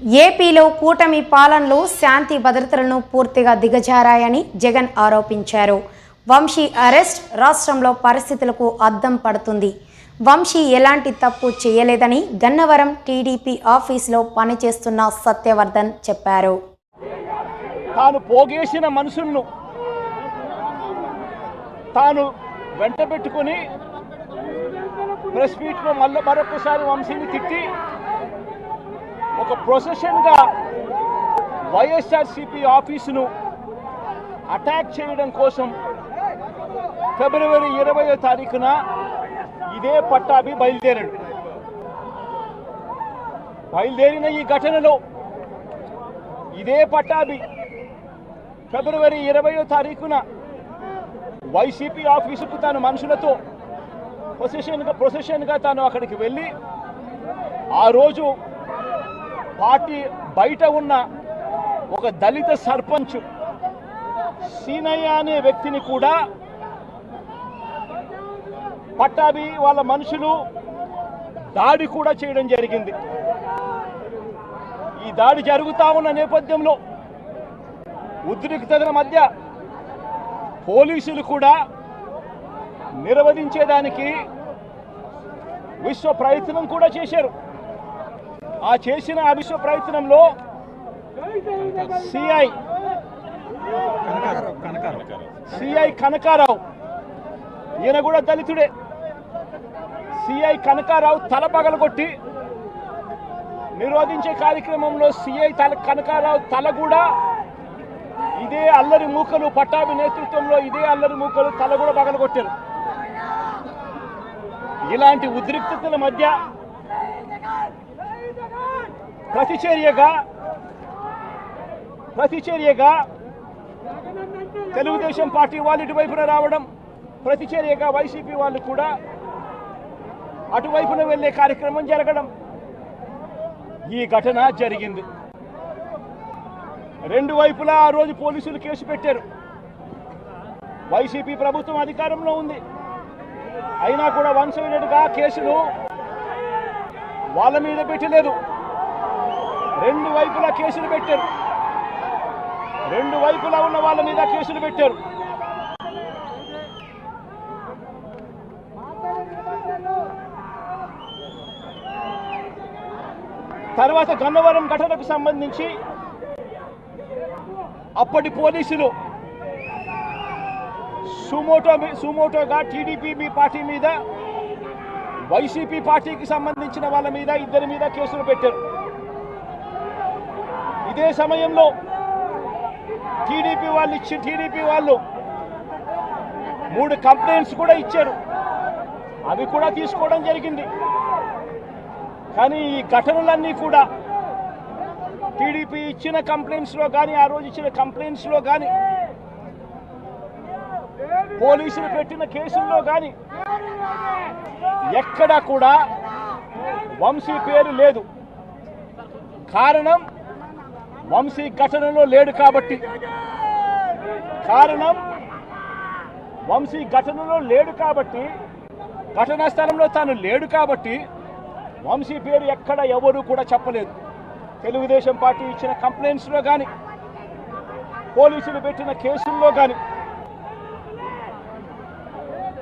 ఏపీలో కూటమి పాలనలో శాంతి భద్రతలను పూర్తిగా దిగజారాయని జగన్ ఆరోపించారు. వంశీ అరెస్ట్ రాష్ట్రంలో పరిస్థితులకు అద్దం పడుతుంది. వంశీ ఎలాంటి తప్పు చేయలేదని గన్నవరం టీడీపీ ఆఫీసులో పనిచేస్తున్న సత్యవర్ధన్ చెప్పారు. తాను పోగేసిన మనుషులను తాను వెంట పెట్టుకుని ప్రెస్ మీట్లో మళ్ళీ మరొకసారి వంశీని తిట్టి ఒక ప్రొసెషన్గా వైఎస్ఆర్సిపి ఆఫీసును అటాక్ చేయడం కోసం ఫిబ్రవరి ఇరవయో తారీఖున ఇదే పట్టాభి బయలుదేరాడు. బయలుదేరిన ఈ ఘటనలో ఇదే పట్టాభి ఫిబ్రవరి ఇరవయో తారీఖున వైసీపీ ఆఫీసుకు తాను మనుషులతో ప్రొసెషన్గా ప్రొసెషన్గా తాను అక్కడికి వెళ్ళి ఆ రోజు పార్టీ బయట ఉన్న ఒక దళిత సర్పంచ్ సీనయ్య అనే వ్యక్తిని కూడా పట్టాభి వాళ్ళ మనుషులు దాడి కూడా చేయడం జరిగింది. ఈ దాడి జరుగుతా ఉన్న నేపథ్యంలో ఉద్రిక్తతల మధ్య పోలీసులు కూడా నిర్వహించేదానికి విశ్వ ప్రయత్నం కూడా చేశారు. ఆ చేసిన ఆ ప్రయత్నంలో సిఐ సిఐ కనకారావు. ఈయన కూడా దళితుడే. సిఐ కనకారావు తల పగలగొట్టి నిరోధించే కార్యక్రమంలో సిఐ తల కనకారావు తల కూడా ఇదే అల్లరి మూకలు పట్టాభి నేతృత్వంలో ఇదే అల్లరి మూకలు తల కూడా పగలగొట్టారు. ఇలాంటి ఉద్రిక్తతల మధ్య ప్రతిచర్యగా ప్రతిచర్యగా తెలుగుదేశం పార్టీ వాళ్ళు ఇటువైపున రావడం ప్రతిచర్యగా వైసీపీ వాళ్ళు కూడా అటువైపున వెళ్ళే కార్యక్రమం జరగడం. ఈ ఘటన జరిగింది. రెండు వైపులా ఆ రోజు పోలీసులు కేసు పెట్టారు. వైసీపీ ప్రభుత్వం అధికారంలో ఉంది. అయినా కూడా వన్ సైడెడ్గా కేసులు వాళ్ళ మీద పెట్టలేదు. రెండు వైపులా కేసులు పెట్టారు. రెండు వైపులా ఉన్న వాళ్ళ మీద కేసులు పెట్టారు. తర్వాత గన్నవరం ఘటనకు సంబంధించి అప్పటి పోలీసులు సుమోటో సుమోటోగా టీడీపీ మీ పార్టీ మీద వైసీపీ పార్టీకి సంబంధించిన వాళ్ళ మీద ఇద్దరి మీద కేసులు పెట్టారు. ఇదే సమయంలో టీడీపీ వాళ్ళు ఇచ్చి టీడీపీ వాళ్ళు మూడు కంప్లైంట్స్ కూడా ఇచ్చారు. అవి కూడా తీసుకోవడం జరిగింది. కానీ ఈ ఘటనలన్నీ కూడా టీడీపీ ఇచ్చిన కంప్లైంట్స్లో కానీ ఆ రోజు ఇచ్చిన కంప్లైంట్స్లో కానీ పోలీసులు పెట్టిన కేసుల్లో కానీ ఎక్కడా కూడా వంశీ పేరు లేదు. కారణం వంశీ ఘటనలో లేడు కాబట్టి. కారణం వంశీ ఘటనలో లేడు కాబట్టి ఘటనా స్థలంలో తాను లేడు కాబట్టి వంశీ పేరు ఎక్కడ ఎవరు కూడా చెప్పలేదు. తెలుగుదేశం పార్టీ ఇచ్చిన కంప్లైంట్స్లో కానీ పోలీసులు పెట్టిన కేసుల్లో కానీ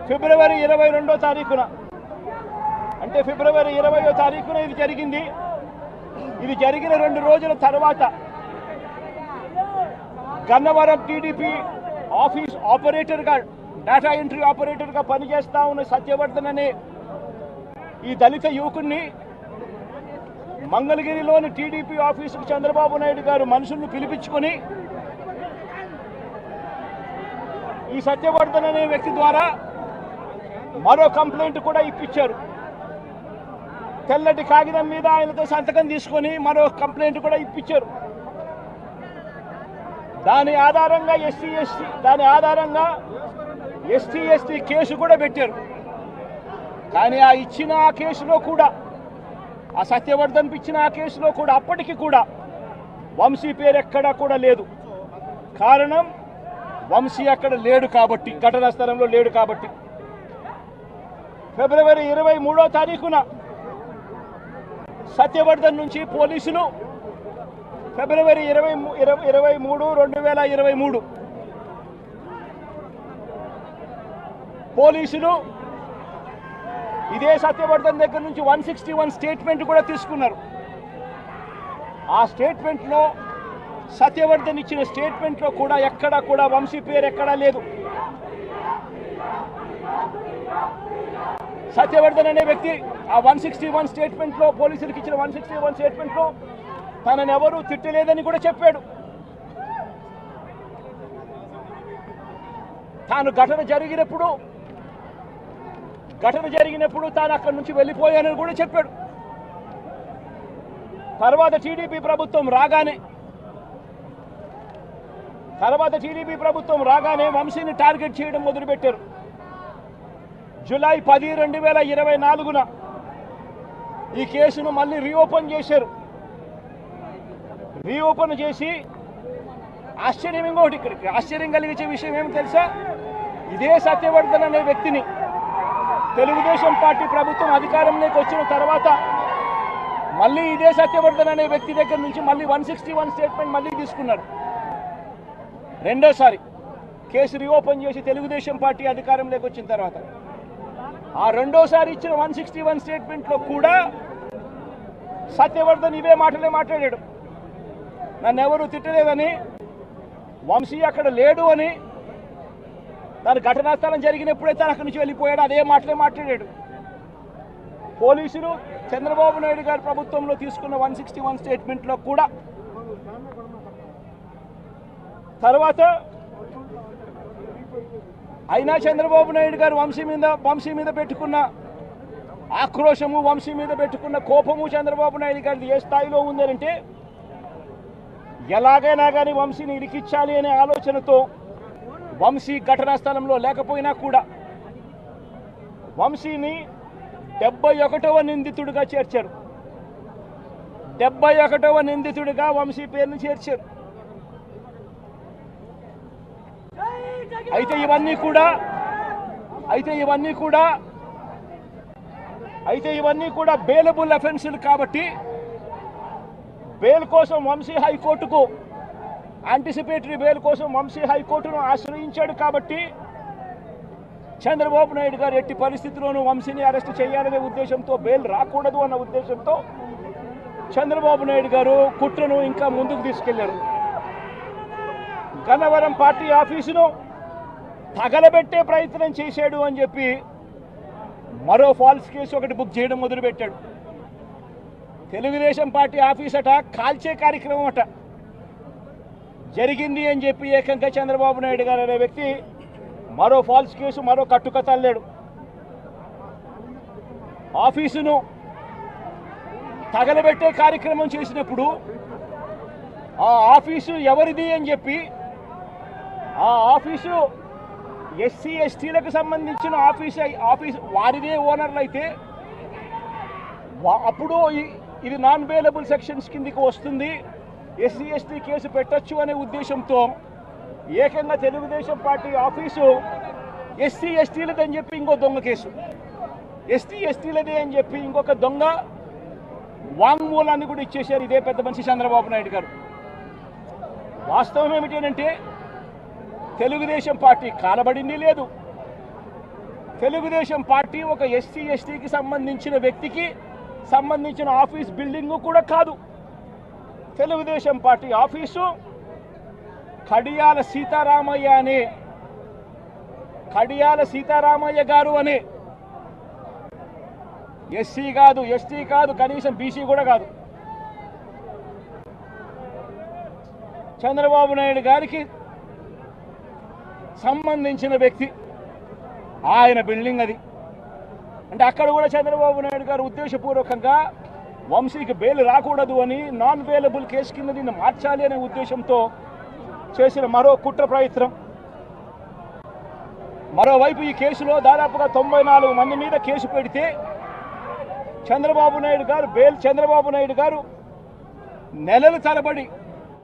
ఫిబ్రవరి ఇరవై రెండో తారీఖున అంటే ఫిబ్రవరి ఇరవయో తారీఖున ఇది జరిగింది. ఇది జరిగిన రెండు రోజుల తర్వాత గన్నవరం టీడీపీ ఆఫీస్ ఆపరేటర్గా డేటా ఎంట్రీ ఆపరేటర్గా పనిచేస్తా ఉన్న సత్యవర్ధన్ అనే ఈ దళిత యువకుడిని మంగళగిరిలోని టీడీపీ ఆఫీసుకు చంద్రబాబు నాయుడు గారు మనుషులను పిలిపించుకొని ఈ సత్యవర్ధన్ అనే వ్యక్తి ద్వారా మరో కంప్లైంట్ కూడా ఇప్పించారు. తెల్లటి కాగితం మీద ఆయనతో సంతకం తీసుకొని మరో కంప్లైంట్ కూడా ఇప్పించారు. దాని ఆధారంగా ఎస్సీ ఎస్టీ దాని ఆధారంగా ఎస్టీ ఎస్టీ కేసు కూడా పెట్టారు. కానీ ఆ ఇచ్చిన ఆ కేసులో కూడా ఆ సత్యవర్ధన్ ఇచ్చిన ఆ కేసులో కూడా అప్పటికి కూడా వంశీ పేరు ఎక్కడా కూడా లేదు. కారణం వంశీ అక్కడ లేడు కాబట్టి ఘటనా స్థలంలో లేడు కాబట్టి. ఫిబ్రవరి ఇరవై మూడో తారీఖున సత్యవర్ధన్ నుంచి పోలీసులు ఫిబ్రవరి ఇరవై ఇరవై ఇరవై మూడు రెండు వేల ఇరవై మూడు. పోలీసులు ఇదే సత్యవర్ధన్ దగ్గర నుంచి వన్ సిక్స్టీ వన్ స్టేట్మెంట్ కూడా తీసుకున్నారు. ఆ స్టేట్మెంట్లో సత్యవర్ధన్ ఇచ్చిన స్టేట్మెంట్లో కూడా ఎక్కడా కూడా వంశీ పేరు ఎక్కడా లేదు. సత్యవర్ధన్ అనే వ్యక్తి ఆ వన్ సిక్స్టీ వన్ స్టేట్మెంట్లో పోలీసులకు ఇచ్చిన వన్ సిక్స్టీ వన్ స్టేట్మెంట్లో తనని ఎవరూ తిట్టలేదని కూడా చెప్పాడు. తాను ఘటన జరిగినప్పుడు ఘటన జరిగినప్పుడు తాను అక్కడి నుంచి వెళ్ళిపోయానని కూడా చెప్పాడు. తర్వాత టీడీపీ ప్రభుత్వం రాగానే తర్వాత టీడీపీ ప్రభుత్వం రాగానే వంశీని టార్గెట్ చేయడం మొదలుపెట్టారు. జూలై పది రెండు వేల ఇరవై నాలుగున ఈ కేసును మళ్ళీ రీఓపెన్ చేశారు. రీఓపెన్ చేసి ఆశ్చర్యం ఇంకోటి ఇక్కడికి. ఆశ్చర్యం కలిగించే విషయం ఏమి తెలుసా? ఇదే సత్యవర్ధన్ అనే వ్యక్తిని తెలుగుదేశం పార్టీ ప్రభుత్వం అధికారంలోకి వచ్చిన తర్వాత మళ్ళీ ఇదే సత్యవర్ధన్ అనే వ్యక్తి దగ్గర నుంచి మళ్ళీ వన్ సిక్స్టీ వన్ స్టేట్మెంట్ మళ్ళీ తీసుకున్నారు రెండోసారి కేసు రీఓపెన్ చేసి తెలుగుదేశం పార్టీ అధికారంలోకి వచ్చిన తర్వాత ఆ రెండోసారి ఇచ్చిన వన్ సిక్స్టీ వన్ స్టేట్మెంట్లో కూడా సత్యవర్ధన్ ఇవే మాటలే మాట్లాడాడు. నన్ను ఎవరు తిట్టలేదని వంశీ అక్కడ లేడు అని దాని ఘటనా స్థలం జరిగినప్పుడే తను అక్కడి నుంచి వెళ్ళిపోయాడు అదే మాటలే మాట్లాడాడు. పోలీసులు చంద్రబాబు నాయుడు గారి ప్రభుత్వంలో తీసుకున్న వన్ సిక్స్టీ వన్ స్టేట్మెంట్లో కూడా తర్వాత అయినా చంద్రబాబు నాయుడు గారు వంశీ మీద వంశీ మీద పెట్టుకున్న ఆక్రోశము వంశీ మీద పెట్టుకున్న కోపము చంద్రబాబు నాయుడు గారిది ఏ స్థాయిలో ఉందనంటే ఎలాగైనా కానీ వంశీని ఇరికిచ్చాలి అనే ఆలోచనతో వంశీ ఘటనా స్థలంలో లేకపోయినా కూడా వంశీని డెబ్బై ఒకటవ నిందితుడిగా చేర్చారు. డెబ్బై ఒకటవ నిందితుడిగా వంశీ పేరును చేర్చారు. అయితే ఇవన్నీ కూడా అయితే ఇవన్నీ కూడా అయితే ఇవన్నీ కూడా బేలబుల్ అఫెన్సులు కాబట్టి బెయిల్ కోసం వంశీ హైకోర్టుకు యాంటిసిపేటరీ బెయిల్ కోసం వంశీ హైకోర్టును ఆశ్రయించాడు కాబట్టి చంద్రబాబు నాయుడు గారు ఎట్టి పరిస్థితిలోనూ వంశీని అరెస్ట్ చేయాలనే ఉద్దేశంతో బెయిల్ రాకూడదు అన్న ఉద్దేశంతో చంద్రబాబు నాయుడు గారు కుట్రను ఇంకా ముందుకు తీసుకెళ్ళారు. గన్నవరం పార్టీ ఆఫీసును తగలబెట్టే ప్రయత్నం చేశాడు అని చెప్పి మరో ఫాల్స్ కేసు ఒకటి బుక్ చేయడం మొదలుపెట్టాడు. తెలుగుదేశం పార్టీ ఆఫీస్ అట కాల్చే కార్యక్రమం అట. జరిగింది అని చెప్పి ఏకంగా చంద్రబాబు నాయుడు గారు అనే వ్యక్తి మరో ఫాల్స్ కేసు మరో కట్టుకతల్లాడు ఆఫీసును తగలబెట్టే కార్యక్రమం చేసినప్పుడు ఆ ఆఫీసు ఎవరిది అని చెప్పి ఆ ఆఫీసు ఎస్సీ ఎస్టీలకు సంబంధించిన ఆఫీస్ ఆఫీస్ వారిదే ఓనర్లు అయితే అప్పుడు ఈ- ఇది నాన్ వేలబుల్ సెక్షన్స్ కిందికి వస్తుంది. ఎస్సీ ఎస్టీ కేసు పెట్టొచ్చు అనే ఉద్దేశంతో ఏకంగా తెలుగుదేశం పార్టీ ఆఫీసు ఎస్సీ ఎస్టీలదని చెప్పి ఇంకో దొంగ కేసు. ఎస్టీ ఎస్టీలదే అని చెప్పి ఇంకొక దొంగ వాంగ్మూలాన్ని కూడా ఇచ్చేశారు ఇదే పెద్ద మనిషి చంద్రబాబు నాయుడు గారు. వాస్తవం ఏమిటంటే తెలుగుదేశం పార్టీ కాలబడింది లేదు. తెలుగుదేశం పార్టీ ఒక ఎస్సీ ఎస్టీకి సంబంధించిన వ్యక్తికి సంబంధించిన ఆఫీస్ బిల్డింగు కూడా కాదు. తెలుగుదేశం పార్టీ ఆఫీసు కడియాల సీతారామయ్య అనే కడియాల సీతారామయ్య గారు అనే. ఎస్సీ కాదు ఎస్టీ కాదు కనీసం బీసీ కూడా కాదు. చంద్రబాబు నాయుడు గారికి సంబంధించిన వ్యక్తి. ఆయన బిల్డింగ్ అది. అంటే అక్కడ కూడా చంద్రబాబు నాయుడు గారు ఉద్దేశపూర్వకంగా వంశీకి బెయిల్ రాకూడదు అని నాన్ అవైలబుల్ కేసు కింద దీన్ని మార్చాలి అనే ఉద్దేశంతో చేసిన మరో కుట్ర ప్రయత్నం. మరోవైపు ఈ కేసులో దాదాపుగా తొంభై నాలుగు మంది మీద కేసు పెడితే చంద్రబాబు నాయుడు గారు బెయిల్ చంద్రబాబు నాయుడు గారు నెలల తరబడి